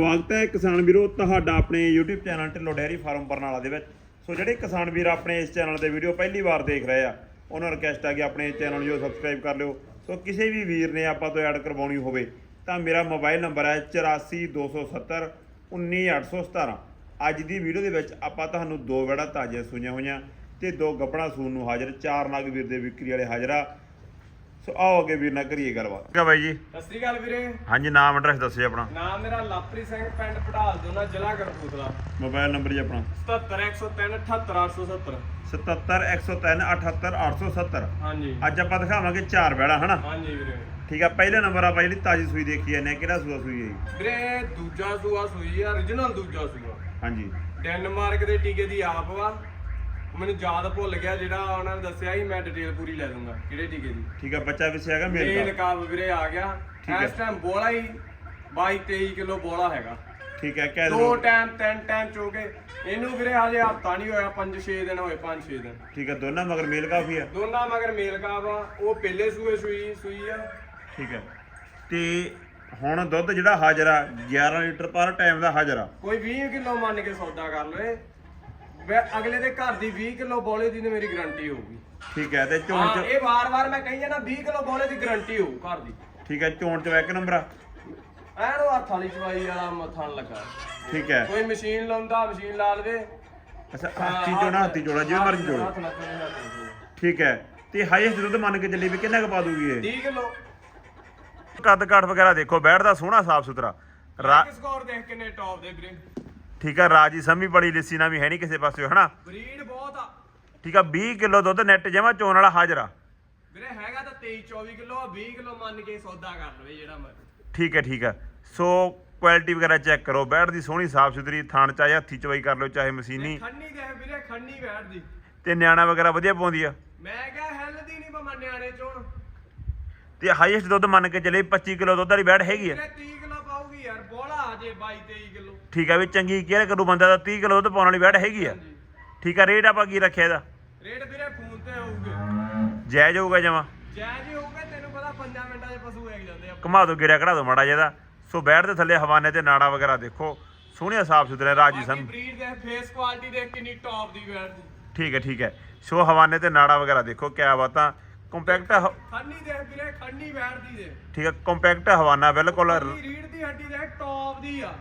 ਸਵਾਗਤ ਹੈ ਕਿਸਾਨ ਵੀਰੋ, ਤੁਹਾਡਾ ਆਪਣੇ YouTube channel Dhillon dairy farm Barnala ਦੇ ਵਿੱਚ। ਸੋ ਜਿਹੜੇ ਕਿਸਾਨ ਵੀਰ ਆਪਣੇ ਇਸ ਚੈਨਲ ਦੇ ਵੀਡੀਓ ਪਹਿਲੀ ਵਾਰ ਦੇਖ ਰਹੇ ਆ, ਉਹਨਾਂ ਨੂੰ ਰਿਕਵੈਸਟ ਆ ਕਿ ਆਪਣੇ ਚੈਨਲ ਨੂੰ ਸਬਸਕ੍ਰਾਈਬ ਕਰ ਲਿਓ। ਸੋ ਕਿਸੇ ਵੀ ਵੀਰ ਨੇ ਆਪਾਂ ਤੋਂ ਐਡ ਕਰਵਾਉਣੀ ਹੋਵੇ, ਤਾਂ ਮੇਰਾ ਮੋਬਾਈਲ ਨੰਬਰ ਹੈ 84270 19817 ਅੱਜ ਦੀ ਵੀਡੀਓ ਦੇ ਵਿੱਚ ਆਪਾਂ ਤੁਹਾਨੂੰ ਦੋ ਵੜਾ ਤਾਜ਼ੀਆਂ ਸੂਈਆਂ ਹੋਈਆਂ ਤੇ ਦੋ ਗੱਪਣਾ ਸੂਨ ਨੂੰ ਹਾਜ਼ਰ, ਚਾਰ ਨਾਗ ਵੀਰ ਦੇ ਵਿਕਰੀ ਵਾਲੇ ਹਾਜ਼ਰਾ ਸੋ ਆਓ ਅੱਗੇ ਵੀਰ ਨਾਲ ਕਰੀਏ ਗੱਲਬਾਤ। ਠੀਕ ਬਾਈ ਜੀ। ਸਤਿ ਸ੍ਰੀ ਅਕਾਲ ਵੀਰੇ। ਹਾਂਜੀ ਨਾਮ ਐਡਰੈਸ ਦੱਸਿਓ ਆਪਣਾ। ਨਾਮ ਮੇਰਾ ਲਾਪਰੀ ਸਿੰਘ ਪਿੰਡ ਪਟਾਲ ਦੋਨਾ ਜ਼ਿਲ੍ਹਾ ਕਰਪੂਤਲਾ ਮੋਬਾਈਲ ਨੰਬਰ ਜੀ ਆਪਣਾ। 77103 78870 77103 78870 ਹਾਂਜੀ। ਅੱਜ ਆਪਾਂ ਦਿਖਾਵਾਂਗੇ ਚਾਰ ਬੈੜਾ ਹਨਾ? ਹਾਂਜੀ ਵੀਰੇ। ਠੀਕ ਆ ਪਹਿਲੇ ਨੰਬਰ ਆਪਾਂ ਜਿਹੜੀ ਤਾਜੀ ਸੂਈ ਦੇਖੀ ਜਾਂਦੇ ਆ ਕਿਹੜਾ ਸੂਆ ਸੂਈ ਹੈ ਜੀ? ਵੀਰੇ ਦੂਜਾ ਸੂਆ ਸੂਈ ਆ origignal ਦੂਜਾ ਸੂਆ। ਹਾਂਜੀ। ਡੈਨਮਾਰਕ ਦੇ ਟੀਕੇ ਦੀ ਆਪ ਵਾ। ਮੈਨੂੰ ਯਾਦ ਭੁੱਲ ਗਿਆ ਜਿਹੜਾ ਉਹਨਾਂ ਨੇ ਦੱਸਿਆ ਸੀ ਮੈਂ ਡਿਟੇਲ ਪੂਰੀ ਲੈ ਦੂੰਗਾ ਕਿਹੜੇ ਟੀਕੇ ਦੀ। ਠੀਕ ਆ ਬੱਚਾ ਵਿਸੇ ਹੈਗਾ ਇਹ ਮੇਲ ਨਕਾਬ ਵੀਰੇ ਆ ਗਿਆ। ਹੈ। ਇਸ ਟਾਈਮ ਬੋਲਾ ਹੀ 22 23 ਕਿਲੋ ਬੋਲਾ ਹੈਗਾ। ਠੀਕ ਹੈ ਕਹਿ ਦੋ ਦਿਓ। ਟਾਈਮ ਤਿੰਨ ਟਾਈਮ ਚੋਗੇ। ਇਹਨੂੰ ਵੀਰੇ ਹਜੇ ਹਫਤਾ ਨਹੀਂ ਹੋਇਆ 5-6 ਦਿਨ ਹੋਏ 5-6 ਦਿਨ। ਠੀਕ ਹੈ ਦੋਨਾਂ ਮਗਰ ਮੇਲ ਕਾਫੀ ਆ। ਦੋਨਾਂ ਮਗਰ ਮੇਲ ਕਾਵਾ ਉਹ ਪਹਿਲੇ ਸੂਏ ਸੂਈ ਸੂਈ ਆ। ਠੀਕ ਹੈ ਤੇ ਹੁਣ ਦੁੱਧ ਜਿਹੜਾ ਹਾਜ਼ਰ ਆ 11 ਲੀਟਰ ਪਰ ਟਾਈਮ ਦਾ ਹਾਜ਼ਰ ਆ। ਕੋਈ 20 ਕਿਲੋ ਮੰਨ ਕੇ ਸੌਦਾ ਕਰ ਲਵੇ ਵੇ ਅਗਲੇ ਦੇ ਘਰ ਦੀ 20 ਕਿਲੋ ਬੋਲੇ ਦੀ ਮੇਰੀ ਗਾਰੰਟੀ ਹੋਊਗੀ। ਠੀਕ ਹੈ ਤੇ ਚੋਣ ਹਾਂ ਚ ਇਹ ਵਾਰ-ਵਾਰ ਮੈਂ ਕਹੀ ਜਾਣਾ 20 ਕਿਲੋ ਬੋਲੇ ਦੀ ਗਾਰੰਟੀ ਹੋਊ ਘਰ ਦੀ। ਠੀਕ ਹੈ ਚੋਣ ਚ ਇੱਕ ਨੰਬਰ ਆ। ਐਨ ਉਹ ਹੱਥ ਵਾਲੀ ਚਵਾਈ ਵਾਲਾ ਮੱਥਣ ਲੱਗਾ। ਠੀਕ ਹੈ। ਕੋਈ ਮਸ਼ੀਨ ਲਾਉਂਦਾ ਮਸ਼ੀਨ ਲਾ ਲਵੇ। ਅੱਛਾ ਹੱਥੀ ਚੋਣਾ ਹੱਥੀ ਚੋਣਾ ਜਿਵੇਂ ਮਰਜ਼ੀ ਚੋਣਾ ਹੱਥ ਨਾਲ ਚੋਣਾ, ਹੱਥ ਨਾਲ ਚੋਣਾ। ਠੀਕ ਹੈ ਤੇ ਹਾਈਐਸਟ ਦੁੱਧ ਮੰਨ ਕੇ ਚੱਲੀ ਵੀ ਕਿੰਨਾ ਕੁ ਪਾ ਦੂਗੀ ਇਹ? 30 ਕਿਲੋ। ਕੱਦ ਕਾਠ ਵਗੈਰਾ ਦੇਖੋ ਬੈਠਦਾ ਸੋਹਣਾ ਸਾਫ਼ ਸੁਥਰਾ ਰਾ ਕਿਸ ਸਕੋਰ ਦੇਖ ਕਿੰਨੇ ਟੌਪ ਦੇ ਵੀਰੇ। ਠੀਕ ਆ ਰਾਜੀ ਸੰਮੀ ਬੜੀ ਲਿੱਸੀ ਨਾ ਵੀ ਹੈ ਨਹੀਂ ਕਿਸੇ ਪਾਸੇ ਹਨਾ? ਬਰੀਡ ਬਹੁਤ ਆ। ਠੀਕ ਆ 20 ਕਿਲੋ ਦੁੱਧ ਨੈਟ ਜਮਾ ਚੋਣ ਵਾਲਾ ਹਾਜ਼ਰ। ਆ ਵੀਰੇ ਹੈਗਾ ਤਾਂ 23 24 ਕਿਲੋ ਆ 20 ਕਿਲੋ ਮੰਨ ਕੇ ਸੌਦਾ ਕਰ ਲਵੇ ਜਿਹੜਾ ਮਰਜ਼ੀ। ਠੀਕ ਹੈ ਠੀਕ ਆ। ਸੋ ਕੁਆਲਿਟੀ ਵਗੈਰਾ ਚੈੱਕ ਕਰੋ ਬੈਠ ਦੀ ਸੋਹਣੀ ਸਾਫ਼ ਸੁਥਰੀ ਥਣ ਚਾਹੇ ਹੱਥੀ ਚਵਾਈ ਕਰ ਲਓ ਚਾਹੇ ਮਸ਼ੀਨੀ। ਖੰਨੀ ਦੇ ਵੀਰੇ ਖੰਨੀ ਬੈਠਦੀ ਤੇ ਨਿਆਣਾ ਵਗੈਰਾ ਵਧੀਆ ਪਾਉਂਦੀ ਆ? ਮੈਂ ਕਿਹਾ ਹੈਲਦੀ ਨਹੀਂ ਪਾ ਨਿਆਣੇ ਚੋਣ। ਤੇ ਹਾਈਐਸਟ ਦੁੱਧ ਮੰਨ ਕੇ ਚੱਲੇ 25 ਕਿਲੋ ਦੁੱਧ ਵਾਲੀ ਬੈਠ ਹੈਗੀ ਆ? ਵੀਰੇ 30 ਕਿਲੋ ਪਾਉਗੀ ਯਾਰ ਅਜੇ 22 23 ਕਿਲੋ। ਠੀਕ ਆ ਵੀ ਚੰਗੀ ਕੇਅਰ ਕਰੂ ਬੰਦਾ ਦਾ 30 ਕਿਲੋ ਦੁੱਧ ਪਾਉਣ ਵਾਲੀ ਬੈਠ ਹੈਗੀ ਆ। ਠੀਕ ਆ ਰੇਟ ਆਪਾਂ ਕੀ ਰੱਖਿਆ ਇਹਦਾ? ਰੇਟ ਵੀਰੇ ਫੋਨ ਤੇ ਹੋਊਗੇ ਜਾਇਜ਼ ਹੋਊਗਾ ਜਮਾ? ਜਾਇਜ਼ ਹੋਊਗਾ ਤੈਨੂੰ ਪਤਾ 5 ਮਿੰਟਾਂ 'ਚ ਪਸ਼ੂ ਵੇਚ ਜਾਂਦੇ ਆ। ਘੁਮਾ ਦੋ ਗਿਰਿਆ ਕਢਾ ਦੋ ਮਾੜਾ ਜਿਹਾ ਸੋ ਬੈਠ ਦੇ ਥੱਲੇ ਹਵਾਨੇ ਤੇ ਨਾੜਾ ਵਗੈਰਾ ਦੇਖੋ। ਸੋਹਣੀਆਂ ਸਾਫ਼ ਸੁਥਰੇ ਰਾਜੀ ਬਾਕੀ ਸਮ ਬਰੀਡ ਦੇ ਫੇਸ ਕੁਆਲਿਟੀ ਦੇਖ ਕਿੰਨੀ ਟੌਪ ਦੀ ਬੈਠਦੀ ਠੀਕ ਹੈ ਠੀਕ ਹੈ। ਸੋ ਹਵਾਨੇ ਤੇ ਨਾੜਾ ਵਗੈਰਾ ਦੇਖੋ ਕਿਆ ਬਾਤਾਂ। ਕੰਪੈਕਟ ਖੰਨੀ ਦੇ ਵੀਰੇ ਖੰਨੀ ਬੈਠਦੀ ਦੇ। ਠੀਕ ਹੈ ਕੰਪੈਕਟ ਹਵਾਨਾ ਬਿਲਕੁਲ ਖੰਨੀ ਰੀੜ ਦੀ ਹੱਡੀ ਦੇ ਟੌਪ ਦੀ ਆ।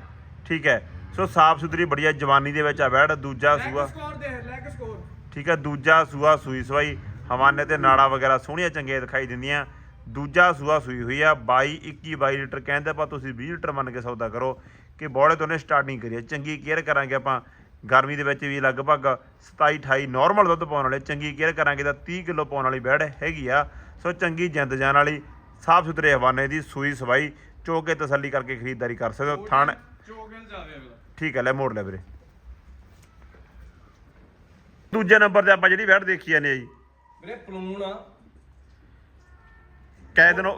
ਠੀਕ ਹੈ ਸੋ ਸਾਫ਼ ਸੁਥਰੀ ਬੜੀਆ ਜਵਾਨੀ ਦੇ ਵਿੱਚ ਆ ਬੈਠ ਦੂਜਾ ਲੈਗ ਸੂਆ। ਸਕੋਰ ਦੇ ਲੈਗ ਸਕੋਰ ਠੀਕ ਹੈ ਦੂਜਾ ਸੂਆ ਸੂਈ ਸਵਾਈ ਹਵਾਨੇ ਤੇ ਨਾੜਾ ਵਗੈਰਾ ਸੋਹਣੀਆਂ ਚੰਗੀਆਂ ਦਿਖਾਈ ਦਿੰਦੀਆਂ। ਦੂਜਾ ਸੂਆ ਸੂਈ ਹੋਈ ਆ 22 21 22 ਲੀਟਰ ਕਹਿੰਦੇ ਆਪਾਂ ਤੁਸੀਂ 20 ਲੀਟਰ ਮੰਨ ਕੇ ਸੌਦਾ ਕਰੋ ਕਿ ਬੋੜੇ ਤੋਂ ਨੇ ਸਟਾਰਟਿੰਗ ਕਰੀਏ ਚੰਗੀ ਕੇਅਰ ਕਰਾਂਗੇ ਆਪਾਂ। ਗਰਮੀ ਦੇ ਵਿੱਚ ਵੀ ਲਗਭਗ 27 28 ਨਾਰਮਲ ਦੁੱਧ ਪਾਉਣ ਵਾਲੇ ਚੰਗੀ ਕੇਅਰ ਕਰਾਂਗੇ ਤਾਂ 30 ਕਿਲੋ ਪਾਉਣ ਵਾਲੀ ਬੈੜ ਹੈਗੀ ਆ। ਸੋ ਚੰਗੀ ਜਿੰਦ ਜਾਨ ਵਾਲੀ ਸਾਫ਼ ਸੁਥਰੇ ਹਵਾਨੇ ਦੀ ਸੂਈ ਸਵਾਈ ਚੋ ਕੇ ਤਸੱਲੀ ਕਰਕੇ ਖਰੀਦਦਾਰੀ ਕਰ ਸਕਦੇ ਹੋ ਥਣ ਚੋਗਲ ਜਾਵੇ ਅਗਲਾ। ਠੀਕ ਹੈ ਲੈ ਮੋੜ ਲੈ ਵੀਰੇ। ਦੂਜੇ ਨੰਬਰ ਤੇ ਆਪਾਂ ਜਿਹੜੀ ਬੈੜ ਦੇਖੀ ਜਾਂਦੇ ਆ ਜੀ। ਵੀਰੇ ਪਲੂਣ। ਆ ਕੈ ਦਿਨ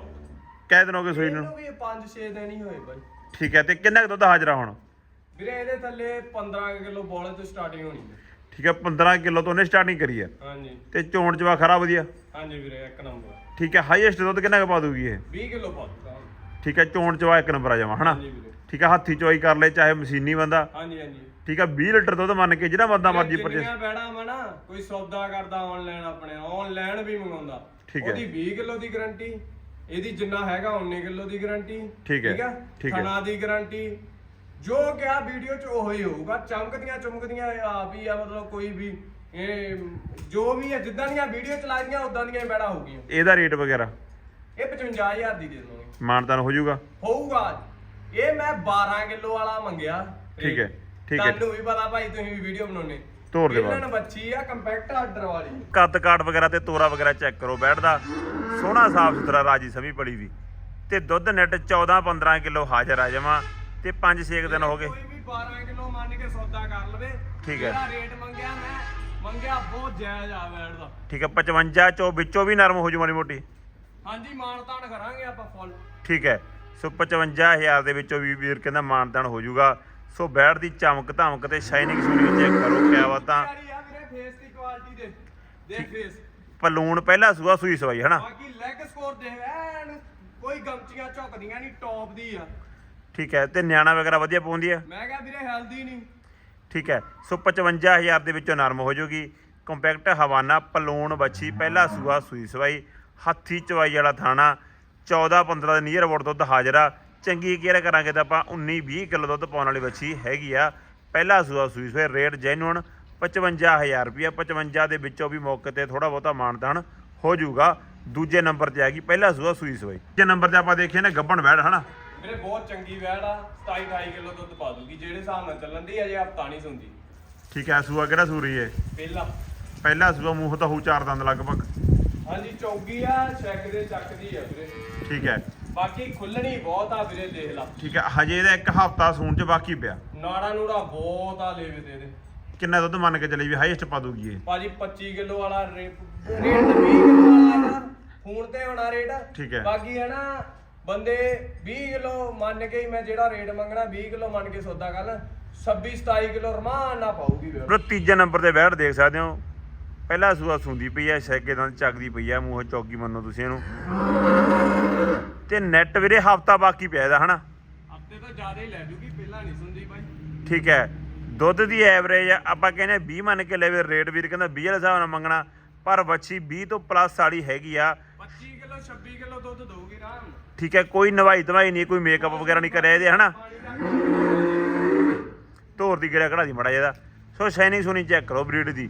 ਕੈ ਦਿਨ ਹੋ ਗਏ ਸੂਈ ਨੂੰ। ਇਹਨੂੰ ਵੀ 5-6 ਦਿਨ ਹੀ ਹੋਏ ਬਾਈ। ਠੀਕ ਹੈ ਤੇ ਕਿੰਨਾ ਕੁ ਦੁੱਧ ਹਾਜ਼ਰਾ ਹੁਣ? ਵੀਰੇ ਇਹਦੇ ਥੱਲੇ 15 ਕਿਲੋ ਬੋਲੇ ਤੋਂ ਸਟਾਰਟਿੰਗ ਹੋਣੀ ਹੈ। ਠੀਕ ਹੈ 15 ਕਿਲੋ ਤੋਂ ਉਹਨੇ ਸਟਾਰਟਿੰਗ ਕਰੀ ਹੈ। ਹਾਂਜੀ। ਤੇ ਚੋਣ ਚਵਾ ਖਰਾ ਵਧੀਆ। ਹਾਂਜੀ ਵੀਰੇ ਇੱਕ ਨੰਬਰ। ਠੀਕ ਹੈ ਹਾਈਐਸਟ ਦੁੱਧ ਕਿੰਨਾ ਕੁ ਪਾ ਦੂਗੀ ਇਹ? 20 ਕਿਲੋ ਪਾ ਦਿੱਤਾ। ਠੀਕ ਹੈ ਚੋਣ ਚਵਾ ਇੱਕ ਨੰਬਰ ਆ ਜਾਵਾ ਹਨਾ? ਹਾਂਜੀ ਵੀਰੇ। ਠੀਕ ਹੈ ਹੱਥੀ ਚੋਈ ਕਰ ਲੈ ਚਾਹੇ ਮਸ਼ੀਨੀ ਬੰਦਾ। ਹਾਂਜੀ ਹਾਂਜੀ। ਠੀਕ ਹੈ 20 ਲੀਟਰ ਦੁੱਧ ਮੰਨ ਕੇ ਜਿਹੜਾ ਬੰਦਾ ਮਰਜ਼ੀ ਪਰਚੇਸ ਜਿੰਨੀਆਂ ਬੈੜਾ ਵਾ ਨਾ ਕੋਈ ਸੌਦਾ ਕਰਦਾ ਆਨਲਾਈਨ ਆਪਣੇ ਆਨਲਾਈਨ ਵੀ ਮੰਗਾਉਂਦਾ। ਠੀਕ ਹੈ। ਉਹਦੀ 20 ਕਿਲੋ ਦੀ ਗਾਰੰਟੀ ਇਹਦੀ ਜਿੰਨਾ ਹੈਗਾ 19 ਕਿਲੋ ਦੀ ਗਾਰੰਟੀ ਠੀਕ ਹੈ, ਠੀਕ ਹੈ। ਥਣਾ ਦੀ ਗਾਰੰਟੀ ਜੋ ਕਿਹਾ ਵੀਡੀਓ ਚ ਉਹ ਹੀ ਹੋਊਗਾ ਚਮਕਦੀਆਂ ਚਮਕਦੀਆਂ ਇਹ ਆਪ ਹੀ ਆ ਮਤਲਬ ਕੋਈ ਵੀ ਇਹ ਜੋ ਵੀ ਹੈ ਜਿੱਦਾਂ ਦੀਆਂ ਵੀਡੀਓ ਚਲਾਈਆਂ ਉਦਾਂ ਦੀਆਂ ਹੀ ਬੈੜਾ ਹੋਊਗੀਆਂ ਇਹਦਾ ਰੇਟ ਵਗੈਰਾ? ਇਹ 55000 ਦੀ ਦੇ ਦੋਗੇ ਮਾਨਤਾਨ ਹੋ ਜਾਊਗਾ? ਹੋਊਗਾ ਇਹ ਮੈਂ 12 ਕਿਲੋ ਵਾਲਾ ਮੰਗਿਆ। ਠੀਕ ਹੈ, ਠੀਕ ਹੈ। ਤੁਹਾਨੂੰ ਵੀ ਪਤਾ ਭਾਈ ਤੁਸੀਂ ਵੀ ਵੀਡੀਓ ਬਣਾਉਣੇ ਤੋਰ ਦੇ ਬਾਅਦ। ਇਹਨਾਂ ਬੱਚੀ ਆ ਕੰਪੈਕਟ ਆਰਡਰ ਵਾਲੀ। ਕੱਦ ਕਾਠ ਵਗੈਰਾ ਤੇ ਤੋਰਾ ਵਗੈਰਾ ਚੈੱਕ ਕਰੋ ਬੈਠਦਾ। ਸੋਹਣਾ ਸਾਫ਼ ਸੁਥਰਾ ਰਾਜੀ ਸਮੀ ਪੜੀ ਵੀ। ਤੇ ਦੁੱਧ ਨੈਟ 14 15 ਕਿਲੋ ਹਾਜ਼ਰ ਆ ਜਾਵਾਂ ਤੇ 5 6 ਦਿਨ ਹੋ ਗਏ। ਕੋਈ ਵੀ 12 ਕਿਲੋ ਮੰਨ ਕੇ ਸੌਦਾ ਕਰ ਲਵੇ ਠੀਕ ਹੈ। ਜਿਹੜਾ ਰੇਟ ਮੰਗਿਆ ਮੈਂ ਮੰਗਿਆ ਬਹੁਤ ਜਾਇਜ਼ ਆ ਦਾ। ਠੀਕ ਹੈ 55 ਚੋਂ ਵਿੱਚੋਂ ਵੀ ਨਰਮ ਹੋ ਜੂ ਮਾੜੀ ਮੋਟੀ। ਹਾਂਜੀ ਮਾਨਤਾਨ ਕਰਾਂਗੇ ਆਪਾਂ ਫੁੱਲ ਠੀਕ ਹੈ ਸੋ 55000 ਦੇ ਵਿੱਚੋਂ ਵੀ ਵੀਰ ਕਹਿੰਦਾ ਮਾਨਤਾਨ ਹੋ ਜਾਊਗਾ ਸੋ ਬੈਠ ਦੀ ਚਮਕ ਧਮਕ ਤੇ ਸ਼ਾਈਨਿੰਗ ਸ਼ੂਨਿੰਗ ਚੈੱਕ ਕਰੋ ਕਿਆ ਬਾਤਾਂ ਯਾਰੀ ਆ ਵੀਰੇ ਫੇਸ ਦੀ ਕੁਆਲਿਟੀ ਦੇ। ਦੇਖ ਫੇਸ ਪਲੂਣ ਪਹਿਲਾ ਸੂਆ ਸੂਈ ਸਵਾਈ ਹਨਾ? ਬਾਕੀ ਲੈਗ ਸਕੋਰ ਦੇਖ ਐਨ ਕੋਈ ਗਮਚੀਆਂ ਝੁਕਦੀਆਂ ਨਹੀਂ ਟੌਪ ਦੀ ਆ। ਠੀਕ ਹੈ ਤੇ ਨਿਆਣਾ ਵਗੈਰਾ ਵਧੀਆ ਪਾਉਂਦੀ ਹੈ ਮੈਂ ਕਿਹਾ ਵੀਰੇ ਹੈਲਦੀ ਨਹੀਂ। ਠੀਕ ਹੈ ਸੋ 55000 ਦੇ ਵਿੱਚੋਂ ਨਰਮ ਹੋ ਜਾਊਗੀ। ਕੰਪੈਕਟ ਹਵਾਨਾ ਪਲੂਣ ਬੱਚੀ ਪਹਿਲਾ ਸੂਆ ਸੂਈ ਸਵਾਈ ਹੱਥੀ ਚਵਾਈ ਵਾਲਾ ਥਾਣਾ 14 15 ਦੇ ਨੀਅਰ ਅਬਾਊਟ ਦੁੱਧ ਹਾਜ਼ਰਾ। ਚੰਗੀ ਕੇਅਰ ਕਰਾਂਗੇ ਤਾਂ ਆਪਾਂ 19 20 ਕਿਲੋ ਦੁੱਧ ਪਾਉਣ ਵਾਲੀ ਬੱਚੀ ਹੈਗੀ ਆ। ਪਹਿਲਾ ਸੂਆ ਸੂਈ ਸਵਾਈ ਰੇਟ ਜੈਨੂਨ 55000 ਰੁਪਇਆ 55 ਦੇ ਵਿੱਚੋਂ ਵੀ ਮੌਕੇ ਤੇ ਥੋੜਾ ਬਹੁਤਾ ਮਾਨਦਾਨ ਹੋ ਜਾਊਗਾ। ਦੂਜੇ ਨੰਬਰ ਤੇ ਆ ਗਈ ਪਹਿਲਾ ਸੂਆ ਸੂਈ ਸਵਾਈ। ਤੀਜੇ ਨੰਬਰ ਤੇ ਆਪਾਂ ਦੇਖੀਏ ਨਾ ਗੱਬਣ ਵੈੜ ਹਨਾ? ਵੀਰੇ ਬਹੁਤ ਚੰਗੀ ਵੈੜ ਆ 27 28 ਕਿਲੋ ਦੁੱਧ ਪਾ ਦੂਗੀ ਜਿਹੜੇ ਹਿਸਾਬ ਨਾਲ ਚੱਲਣ ਦੀ ਅਜੇ ਹਫਤਾ ਨਹੀਂ ਸੁੰਦੀ। ਠੀਕ ਹੈ ਸੂਆ ਕਿਹੜਾ ਸੂਰੀ ਹੈ ਪਹਿਲਾ। ਪਹਿਲਾ ਸੂਆ ਮੂੰਹ ਤਾਂ ਹੋਊ ਚਾਰ ਦੰਦ ਲਗਭਗ। ਹਾਂਜੀ ਚੌਗੀ ਆ ਚੈੱਕ ਦੇ ਚੱਕਦੀ ਆ ਵੀਰੇ। ਠੀਕ ਹੈ ਬਾਕੀ ਖੁੱਲਣੀ ਬਹੁਤ ਆ ਵੀਰੇ ਦੇਖ ਲਾ। ਠੀਕ ਹੈ ਹਜੇ ਇਹਦਾ ਇੱਕ ਹਫਤਾ ਸੂਣ ਚ ਬਾਕੀ ਪਿਆ। ਨਾੜਾ ਨੂੜਾ ਬਹੁਤ ਆ ਲੇਵੇ ਦੇ ਦੇ ਕਿੰਨਾ ਦੁੱਧ ਮੰਨ ਕੇ ਚੱਲੀ ਵੀ ਹਾਈਐਸਟ ਪਾ ਦੂਗੀ ਇਹ? ਭਾਜੀ 25 ਕਿਲੋ ਵਾਲਾ ਰੇਟ ਰੇਟ ਤਾਂ 20 ਕਿਲੋ ਵਾਲਾ ਹੈਗਾ ਫੋਨ ਤੇ ਹੋਣਾ ਰੇਟ। ਠੀਕ ਹੈ। ਬਾਕੀ ਹੈ ਨਾ ਬੰਦੇ 20 ਕਿਲੋ ਮੰਨ ਕੇ ਹੀ ਮੈਂ ਜਿਹੜਾ ਰੇਟ ਮੰਗਣਾ 20 ਕਿਲੋ ਮੰਨ ਕੇ ਸੌਦਾ ਕਰ 26 27 ਕਿਲੋ ਰਮਾਨ ਨਾ ਪਾਊਗੀ ਵੀਰੇ ਬਰੋ ਤੀਜੇ ਨੰਬਰ ਤੇ ਬੈਠ ਦੇਖ ਸਕਦੇ ਹੋ। ਪਹਿਲਾ ਸੂਆ ਸੁੰਦੀ ਪਈ ਹੈ ਸੈਕੇ ਦੰਦ ਚੱਕਦੀ ਪਈ ਹੈ ਮੂੰਹ ਚੌਕੀ ਮੰਨੋ ਤੁਸੀਂ ਇਹਨੂੰ। ਤੇ ਨੈਟ ਵੀਰੇ ਹਫਤਾ ਬਾਕੀ ਪਿਆ ਇਹਦਾ ਹਨਾ? ਹਫ਼ਤੇ ਤੋਂ ਜ਼ਿਆਦਾ ਹੀ ਲੈ ਜੂਗੀ ਪਹਿਲਾਂ ਨਹੀਂ ਸੁਣਦੀ ਭਾਈ ਠੀਕ ਹੈ। ਦੁੱਧ ਦੀ ਐਵਰੇਜ ਆਪਾਂ ਕਹਿੰਦੇ 20 ਮੰਨ ਕੇ ਲੈਵੇ ਰੇਟ ਵੀਰ ਕਹਿੰਦਾ 20 ਵਾਲੇ ਹਿਸਾਬ ਨਾਲ ਮੰਗਣਾ। ਪਰ ਬੱਚੀ 20 ਤੋਂ ਪਲੱਸ ਵਾਲੀ ਹੈਗੀ ਆ। 25 ਕਿਲੋ 26 ਕਿਲੋ ਦੁੱਧ ਦਊਗੀ ਆਰਾਮ। ਠੀਕ ਹੈ, ਕੋਈ ਨਵਾਈ ਧਵਾਈ ਨਹੀਂ, ਕੋਈ ਮੇਕਅਪ ਵਗੈਰਾ ਨਹੀਂ ਕਰਿਆ ਇਹਦੇ, ਹਨਾ? ਪਾਣੀ ਦਾ ਧੋਰ ਦੀ ਗਿਰਿਆ ਕਢਾ ਦੀ ਮੜਾ ਜਿਹਦਾ ਸੋ ਸ਼ਾਈਨਿੰਗ ਸੁਣੀ ਚੈੱਕ ਕਰੋ ਬਰੀਡ ਦੀ।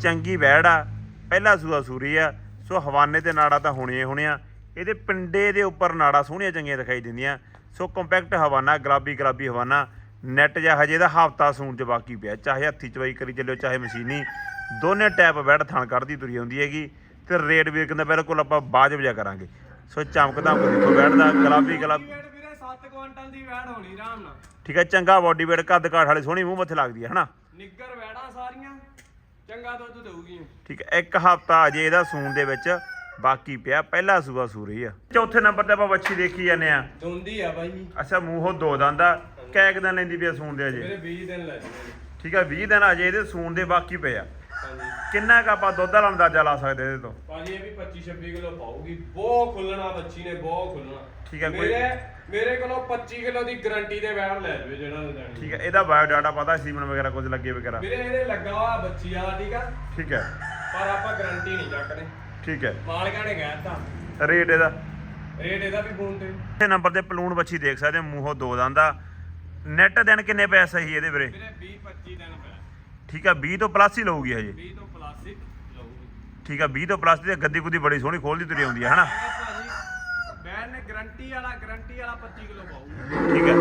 ਚੰਗੀ ਵੈੜ ਆ, ਪਹਿਲਾ ਸੂਆ ਸੂਰੀ ਆ। ਸੋ ਹਵਾਨੇ ਤੇ ਨਾੜਾ ਤਾਂ ਹੋਣੀਆਂ ਹੀ ਹੋਣੀਆਂ। ਇਹਦੇ ਪਿੰਡੇ ਦੇ ਉੱਪਰ ਨਾੜਾ ਸੋਹਣੀਆਂ ਚੰਗੀਆਂ ਦਿਖਾਈ ਦਿੰਦੀਆਂ। ਸੋ ਕੰਪੈਕਟ ਹਵਾਨਾ, ਗੁਲਾਬੀ ਗੁਲਾਬੀ ਹਵਾਨਾ। ਨੈਟ ਜਾਂ ਹਜੇ ਦਾ ਹਫਤਾ ਸੂਣ ਚ ਬਾਕੀ ਪਿਆ। ਚਾਹੇ ਹੱਥੀ ਚਵਾਈ ਕਰੀ ਚੱਲਿਓ, ਚਾਹੇ ਮਸ਼ੀਨੀ। ਦੋਨੇ ਟੈਪ ਵੈੜ ਥਣ ਕੱਢਦੀ ਤੁਰੀ ਆਉਂਦੀ ਹੈਗੀ। ਤੇ ਰੇਟ ਵੀਰ ਕਹਿੰਦਾ ਬਿਲਕੁਲ ਆਪਾਂ ਬਾਜਬ ਵਜਾ ਕਰਾਂਗੇ। ਸੋ ਚਮਕ ਧਮਕ ਦੇਖੋ ਦਾ ਗੁਲਾਬੀ ਗੁਲਾਬੀ ਵੇਟ ਵੀਰੇ 7 ਕੁਇੰਟਲ ਦੀ ਵੈੜ ਹੋਣੀ ਆਰਾਮ ਨਾਲ। ਠੀਕ ਹੈ ਚੰਗਾ ਬਾਡੀ ਵੇਟ ਕੱਦ ਕਾਠ ਵਾਲੀ ਸੋਹਣੀ ਮੂੰਹ ਮੱਥੇ ਲੱਗਦੀ ਹੈ ਹਨਾ? ਨਿੱਗਰ ਵੈੜਾਂ ਸਾਰੀਆਂ ਚੰਗਾ ਦੁੱਧ ਦਊਗੀ ਠੀਕ ਹੈ ਇੱਕ ਹਫਤਾ ਅਜੇ ਇਹਦਾ ਸੂਣ ਦੇ ਵਿੱਚ ਬਾਕੀ ਪਿਆ ਪਹਿਲਾ ਸੂਆ ਸੂਰੀ ਆ। ਚੌਥੇ ਨੰਬਰ ਤੇ ਆਪਾਂ ਵੱਛੀ ਦੇਖੀ ਜਾਂਦੇ ਆ ਦੁੰਦੀ ਆ ਬਾਈ। ਅੱਛਾ ਮੂੰਹੋਂ ਦੋ ਦੰਦ ਕੈਕ ਦਿਨ ਲੈਂਦੀ ਪਈ ਆ ਸੂਣ ਦੇ ਅਜੇ। ਮੇਰੇ 20 ਦਿਨ ਲੈ ਜਾਣੇ ਠੀਕ ਹੈ 20 ਦਿਨ ਅਜੇ ਇਹਦੇ ਸੂਣ ਦੇ ਬਾਕੀ ਪਏ ਆ। ਹਾਂਜੀ ਕਿੰਨਾ ਕ ਆਪਾਂ ਦੁੱਧ ਵਾਲਾ ਅੰਦਾਜ਼ਾ ਲਾ ਸਕਦੇ ਇਹਦੇ ਤੋਂ? ਭਾਜੀ ਇਹ ਵੀ 25 26 ਕਿਲੋ ਪਾਊਗੀ। ਬਹੁਤ ਖੁੱਲਣਾ ਬੱਚੀ ਨੇ ਬਹੁਤ ਖੁੱਲਣਾ। ਠੀਕ ਹੈ, ਕੋਈ- ਮੇਰੇ ਮੇਰੇ ਕੋਲੋਂ 25 ਕਿਲੋ ਦੀ ਗਾਰੰਟੀ ਦੇ ਵੈੜ ਲੈ ਜਵੇ ਜਿਹੜਾ ਲੈਣੀ। ਠੀਕ ਹੈ ਇਹਦਾ ਬਾਇਓ ਡਾਟਾ ਪਤਾ ਸੀਮਨ ਵਗੈਰਾ ਕੁਝ ਲੱਗੇ ਵਗੈਰਾ। ਵੀਰੇ ਇਹਦੇ ਲੱਗਾ ਵਾ ਬੱਚੀ ਆ ਠੀਕ ਆ? ਠੀਕ ਹੈ। ਪਰ ਆਪਾਂ ਗਾਰੰਟੀ ਨਹੀਂ ਚੱਕਦੇ। ਠੀਕ ਹੈ। ਮਾਲਕਾਂ ਨੇ ਕਹਿਤਾ ਰੇਟ ਇਹਦਾ? ਰੇਟ ਇਹਦਾ ਵੀ ਫੋਨ ਤੇ। ਚੌਥੇ ਨੰਬਰ ਤੇ ਪਲੂਣ ਵੱਛੀ ਦੇਖ ਸਕਦੇ ਹੋ ਮੂੰਹੋਂ ਦੋ ਦੰਦ ਆ। ਨੈਟ ਦਿਨ ਕਿੰਨੇ ਪਏ ਸਹੀ ਇਹਦੇ ਵੀਰੇ? ਵੀਰੇ 20 25 ਦਿਨ ਠੀਕ ਹੈ 20 ਤੋਂ ਪਲੱਸ ਹੀ ਲਊਗੀ ਹਜੇ। 20 ਤੋਂ ਪਲੱਸ ਹੀ ਲਊਗੀ। ਠੀਕ ਹੈ 20 ਤੋਂ ਪਲੱਸ ਦੀ ਗੱਦੀ ਗੁੱਦੀ ਬੜੀ ਸੋਹਣੀ ਖੋਲਦੀ ਤੁਰੀ ਆਉਂਦੀ ਹੈ ਹਨਾ? ਬੈਨ ਨੇ ਗਾਰੰਟੀ ਵਾਲਾ ਗਾਰੰਟੀ ਵਾਲਾ 25 ਕਿਲੋ ਪਾਊਗਾ ਠੀਕ ਹੈ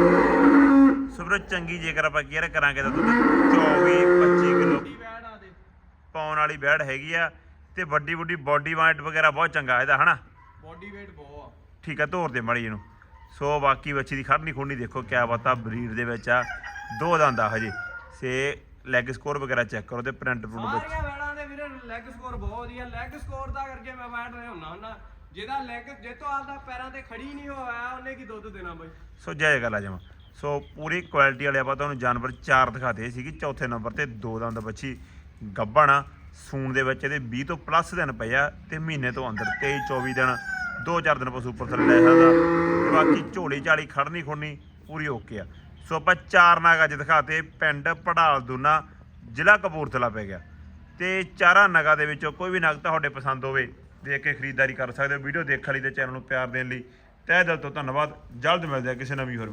ਸੁਬਰੋ ਚੰਗੀ ਜੇਕਰ ਆਪਾਂ ਕੇਅਰ ਕਰਾਂਗੇ ਤਾਂ ਦੁੱਧ 24 25 ਕਿਲੋ ਆ ਪਾਉਣ ਵਾਲੀ ਬੈੜ ਹੈਗੀ ਆ ਤੇ ਵੱਡੀ ਵੱਡੀ ਬਾਡੀ ਵਾਈਟ ਵਗੈਰਾ ਬਹੁਤ ਚੰਗਾ ਇਹਦਾ ਹਨਾ? ਬੋਡੀ weight ਬਹੁਤ ਆ। ਠੀਕ ਹੈ ਧੋਰ ਦੇ ਮੜੀ ਇਹਨੂੰ। ਸੋ ਬਾਕੀ ਬੱਚੀ ਦੀ ਖੜਨੀ ਖੁੰਡੀ ਦੇਖੋ ਕਿਆ ਬਾਤਾਂ ਬਰੀਡ ਦੇ ਵਿੱਚ ਆ ਦੋ ਦੰਦ ਆ ਹਜੇ। ਸੇ ਲੈਗ ਸਕੋਰ ਵਗੈਰਾ ਚੈੱਕ ਕਰੋ ਤੇ ਪ੍ਰਿੰਟ ਪ੍ਰਿੰਟ ਵਿੱਚ ਸਾਰੀਆਂ ਵੈੜਾਂ ਦੇ ਵੀਰੇ ਲੈਗ ਸਕੋਰ ਬਹੁਤ ਵਧੀਆ। ਲੈਗ ਸਕੋਰ ਦਾ ਕਰਕੇ ਮੈਂ ਵੈੜ ਰਿਹਾ ਹੁੰਨਾ ਹੁੰਨਾ ਜਿਹਦਾ ਲੈਗ ਜਿੱਤੋਂ ਆਪਦਾ ਪੈਰਾਂ ਤੇ ਖੜੀ ਨਹੀਂ ਹੋਇਆ ਉਹਨੇ ਕੀ ਦੁੱਧ ਦੇਣਾ ਬਾਈ? ਸੋ ਜੈ ਗੱਲ ਆ ਜਮਾ। ਸੋ ਪੂਰੀ ਕੁਆਲਿਟੀ ਵਾਲੇ ਆਪਾਂ ਤੁਹਾਨੂੰ ਜਾਨਵਰ ਚਾਰ ਦਿਖਾਤੇ ਸੀਗੀ। ਚੌਥੇ ਨੰਬਰ ਤੇ ਦੋ ਦੰਦ ਬੱਚੀ। ਗੱਭਣ ਆ। ਸੂਣ ਦੇ ਵਿੱਚ ਇਹਦੇ 20 ਤੋਂ ਪਲੱਸ ਦਿਨ ਪਏ ਆ ਤੇ ਮਹੀਨੇ ਤੋਂ ਅੰਦਰ 23 24 ਦਿਨ। ਦੋ ਚਾਰ ਦਿਨ ਪਸ਼ੂ ਉੱਪਰ ਥੱਲੇ ਲੈ ਸਕਦਾ। ਤੇ ਬਾਕੀ ਝੋਲੀ ਝਾਲੀ ਖੜਨੀ ਖੁੜਨੀ ਪੂਰੀ ਓਕੇ ਆ। ਸੋ ਆਪਾਂ ਚਾਰ ਨਾਗ ਅੱਜ ਦਿਖਾਤੇ, ਪਿੰਡ ਪੜਾਲ ਦੂਨਾ, ਜ਼ਿਲ੍ਹਾ ਕਪੂਰਥਲਾ ਪੈ ਗਿਆ। ਤੇ ਚਾਰਾਂ ਨਗਾਂ ਦੇ ਵਿੱਚੋਂ ਕੋਈ ਵੀ ਨਗ ਤੁਹਾਡੇ ਪਸੰਦ ਹੋਵੇ, ਦੇਖ ਕੇ ਖਰੀਦਦਾਰੀ ਕਰ ਸਕਦੇ ਹੋ। ਵੀਡੀਓ ਦੇਖਣ ਲਈ ਤੇ ਚੈਨਲ ਨੂੰ ਪਿਆਰ ਦੇਣ ਲਈ ਤਹਿ ਦਿਲ ਤੋਂ ਧੰਨਵਾਦ। ਜਲਦ ਮਿਲਦੇ ਆ ਕਿਸੇ ਨਵੀਂ ਹੋਰ